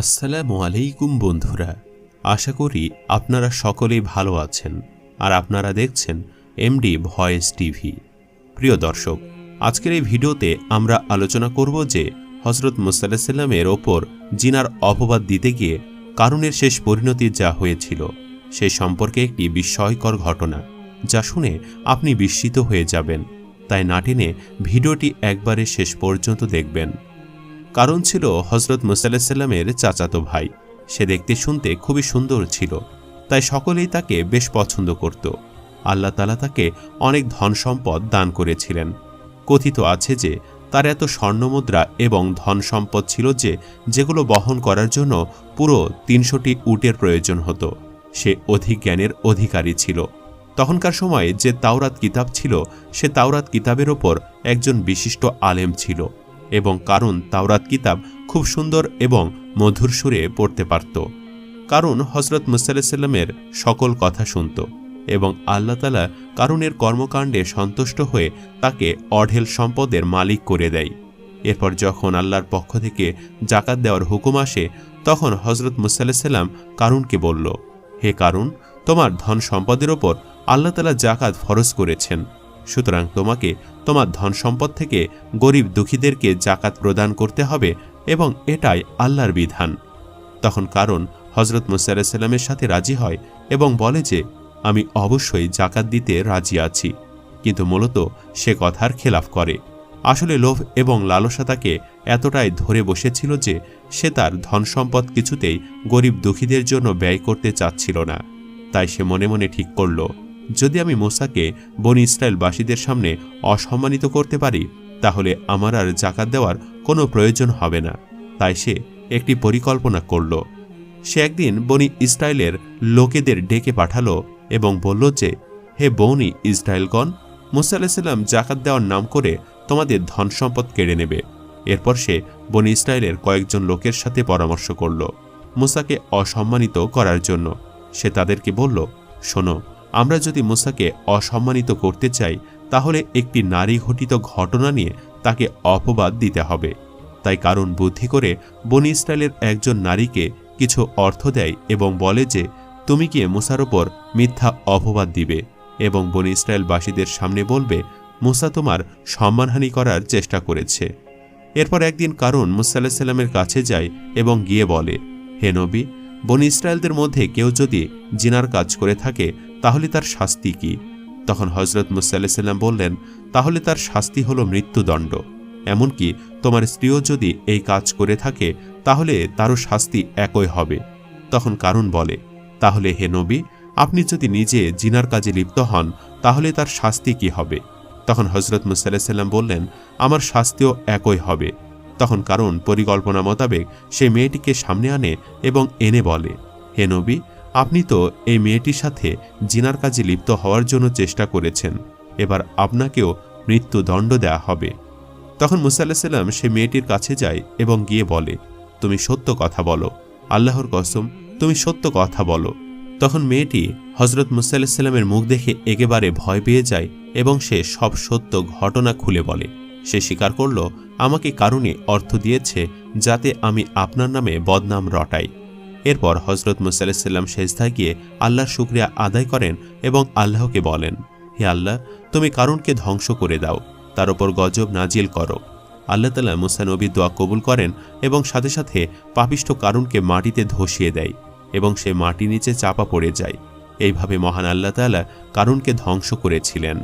আসসালামু আলাইকুম বন্ধুরা, আশা করি আপনারা সকলেই ভালো আছেন আর আপনারা দেখছেন এমডি ভয়েস টিভি প্রিয় দর্শক, আজকের এই ভিডিওতে আমরা আলোচনা করব যে হজরত মুসাল্লাহ সাল্লামের ওপর জিনার অপবাদ দিতে গিয়ে কারণের শেষ পরিণতি যা হয়েছিল, সে সম্পর্কে একটি বিস্ময়কর ঘটনা, যা শুনে আপনি বিস্মিত হয়ে যাবেন। তাই না টেনে ভিডিওটি একবারে শেষ পর্যন্ত দেখবেন। কারণ ছিল হজরত মুসাল্লামের চাচাতো ভাই। সে দেখতে শুনতে খুবই সুন্দর ছিল, তাই সকলেই তাকে বেশ পছন্দ করত। আল্লাহ তালা তাকে অনেক ধন সম্পদ দান করেছিলেন। কথিত আছে যে, তার এত স্বর্ণমুদ্রা এবং ধন সম্পদ ছিল যে, যেগুলো বহন করার জন্য পুরো তিনশোটি উটের প্রয়োজন হতো। সে অধিক জ্ঞানের অধিকারী ছিল। তখনকার সময়ে যে তাওরাত কিতাব ছিল, সে তাওরাত কিতাবের ওপর একজন বিশিষ্ট আলেম ছিল। এবং কারণ তাওরাত কিতাব খুব সুন্দর এবং মধুর সুরে পড়তে পারত। কারণ হজরত মুসাল্লামের সকল কথা শুনত এবং আল্লাহ তালা কারুনের কর্মকাণ্ডে সন্তুষ্ট হয়ে তাকে অঢেল সম্পদের মালিক করে দেয়। এরপর যখন আল্লাহর পক্ষ থেকে জাকাত দেওয়ার হুকুম আসে, তখন হজরত মুসাল্লাম কারুনকে বলল, হে কারুন, তোমার ধন সম্পদের ওপর আল্লাহ তালা জাকাত ফরজ করেছেন। সুতরাং তোমাকে তোমার ধন সম্পদ থেকে গরিব দুঃখীদেরকে জাকাত প্রদান করতে হবে এবং এটাই আল্লাহর বিধান। তখন কারণ হজরত মুসাল্লামের সাথে রাজি হয় এবং বলে যে, আমি অবশ্যই জাকাত দিতে রাজি আছি। কিন্তু মূলত সে কথার খেলাফ করে। আসলে লোভ এবং লালসা তাকে এতটাই ধরে বসেছিল যে সে তার ধন সম্পদ কিছুতেই গরিব দুঃখীদের জন্য ব্যয় করতে চাচ্ছিল না। তাই সে মনে মনে ঠিক করল। যদি আমি মোসাকে বনি ইসরায়েলবাসীদের সামনে অসম্মানিত করতে পারি, তাহলে আমার আর জাকাত দেওয়ার কোনো প্রয়োজন হবে না। তাই সে একটি পরিকল্পনা করল। সে একদিন বনি ইসরায়েলের লোকেদের ডেকে পাঠালো এবং বলল যে, হে বনি ইসরায়েলগণ, মুসা আলাহিসাল্লাম জাকাত দেওয়ার নাম করে তোমাদের ধন সম্পদ কেড়ে নেবে। এরপর সে বনি ইসরায়েলের কয়েকজন লোকের সাথে পরামর্শ করল মুসাকে অসম্মানিত করার জন্য। সে তাদেরকে বলল, শোনো আমরা যদি মুসাকে অসম্মানিত করতে চাই, তাহলে একটি নারী ঘটিত ঘটনা নিয়ে তাকে অপবাদ দিতে হবে। তাই কারণ বুদ্ধি করে বনি ইসরায়েলের একজন নারীকে কিছু অর্থ দেয় এবং বলে যে, তুমি কি মুসার ওপর মিথ্যা অপবাদ দিবে? এবং বনি ইসরায়েলবাসীদের সামনে বলবে, মুসা তোমার সম্মানহানি করার চেষ্টা করেছে। এরপর একদিন কারণ মুসাল্লাহ সাল্লামের কাছে যায় এবং গিয়ে বলে, হে নবী বনি ইসরায়েলদের মধ্যে কেউ যদি জিনার কাজ করে থাকে, তাহলে তার শাস্তি কি? তখন হজরত মুসাল্লাহ সাল্লাম বললেন, তাহলে তার শাস্তি হল মৃত্যুদণ্ড। এমনকি তোমার স্ত্রীও যদি এই কাজ করে থাকে, তাহলে তারও শাস্তি একই হবে। তখন কারণ বলে, তাহলে হে নবী, আপনি যদি নিজে জিনার কাজে লিপ্ত হন, তাহলে তার শাস্তি কি হবে? তখন হজরত মুসাল্লাহ সাল্লাম বললেন, আমার শাস্তিও একই হবে। তখন কারণ পরিকল্পনা মোতাবেক সে মেয়েটিকে সামনে আনে এবং এনে বলে, হে নবী, আপনি তো এই মেয়েটির সাথে জিনার কাজে লিপ্ত হওয়ার জন্য চেষ্টা করেছেন। এবার আপনাকেও মৃত্যুদণ্ড দেয়া হবে। তখন মুসাল্লাহ সাল্লাম সে মেয়েটির কাছে যায় এবং গিয়ে বলে, তুমি সত্য কথা বলো। আল্লাহর কসম, তুমি সত্য কথা বলো। তখন মেয়েটি হজরত মুসাল্লাহ সাল্লামের মুখ দেখে একেবারে ভয় পেয়ে যায় এবং সে সব সত্য ঘটনা খুলে বলে। সে স্বীকার করল, আমাকে কারণে অর্থ দিয়েছে যাতে আমি আপনার নামে বদনাম রটাই। এরপর হজরত মুসাল্লাম শেষদায় গিয়ে আল্লাহর শুক্রিয়া আদায় করেন এবং আল্লাহকে বলেন, হে আল্লাহ, তুমি কারণকে ধ্বংস করে দাও, তার ওপর গজব নাজিল করো। আল্লাহ তালা মুসানবী দোয়া কবুল করেন এবং সাথে সাথে পাপিষ্ঠ কারণকে মাটিতে ধসিয়ে দেয় এবং সে মাটি নিচে চাপা পড়ে যায়। এইভাবে মহান আল্লাহ তালা কারণকে ধ্বংস করেছিলেন।